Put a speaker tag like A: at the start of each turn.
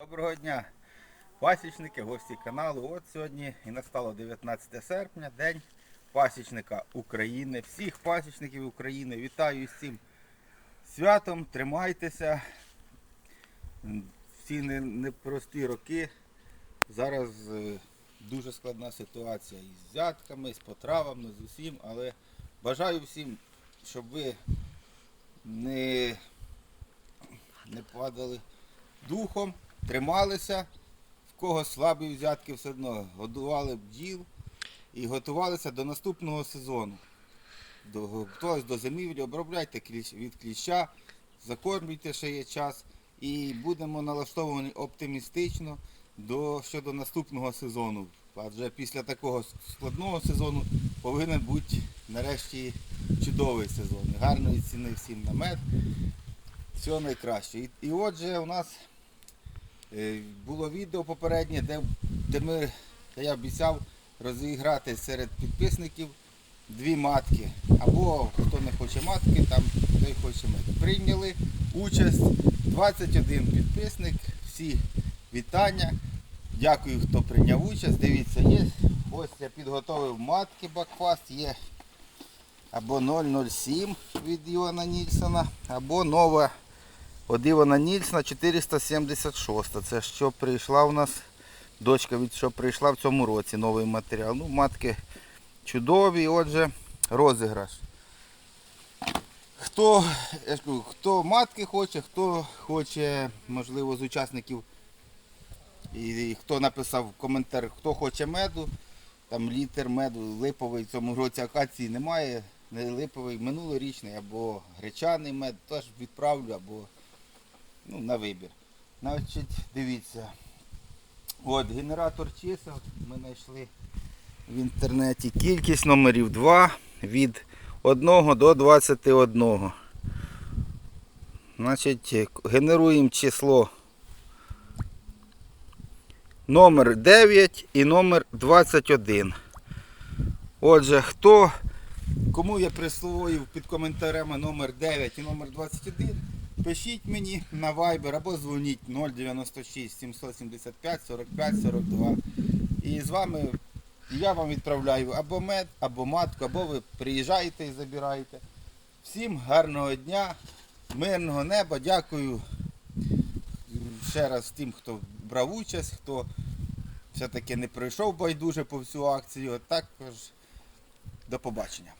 A: Доброго дня, пасічники, гості каналу. От сьогодні і настало 19 серпня, День пасічника України. Всіх пасічників України вітаю з цим святом. Тримайтеся. Всі непрості роки. Зараз е, дуже складна ситуація із взятками, з потравами, з усім, але бажаю всім, щоб ви не, не падали духом, трималися, в кого слабі взятки все одно годували бджіл і готувалися до наступного сезону. Готувалися до зимівлі, обробляйте від кліща, закормлюйте ще є час і будемо налаштовані оптимістично до, щодо наступного сезону. Адже після такого складного сезону повинен бути нарешті чудовий сезон. Гарної ціни всім на мед. Всього найкраще. І, і отже, у нас Було відео попереднє, де, де, ми, де я обіцяв розіграти серед підписників дві матки. Або хто не хоче матки, там той хоче мед. Прийняли участь 21 підписник. Всі вітання. Дякую, хто прийняв участь. Дивіться, є. Ось я підготовив матки Бакфаст, є або 007 від Івана Нільсона, або нова От Івана Нільсона 476. Це що прийшла у нас дочка від що прийшла в цьому році новий матеріал. Ну, матки чудові, отже, розіграш. Хто, я ж кажу, хто матки хоче, хто хоче, можливо, з учасників, і, і хто написав коментар, хто хоче меду, там літр меду, липовий в цьому році акації немає, не липовий, минулорічний або гречаний мед, теж відправлю, або ну, на вибір. Значить, дивіться. От генератор чисел ми знайшли в інтернеті. Кількість номерів 2 від 1 до 21. Значить, генеруємо число номер 9 і номер 21. Отже, хто, кому я присвоїв під коментарями номер 9 і номер 21, Пишіть мені на Viber або дзвоніть 096 775 45 42. І з вами я вам відправляю або мед, або матку, або ви приїжджаєте і забираєте. Всім гарного дня, мирного неба. Дякую ще раз тим, хто брав участь, хто все-таки не пройшов байдуже по всю акцію. Також до побачення.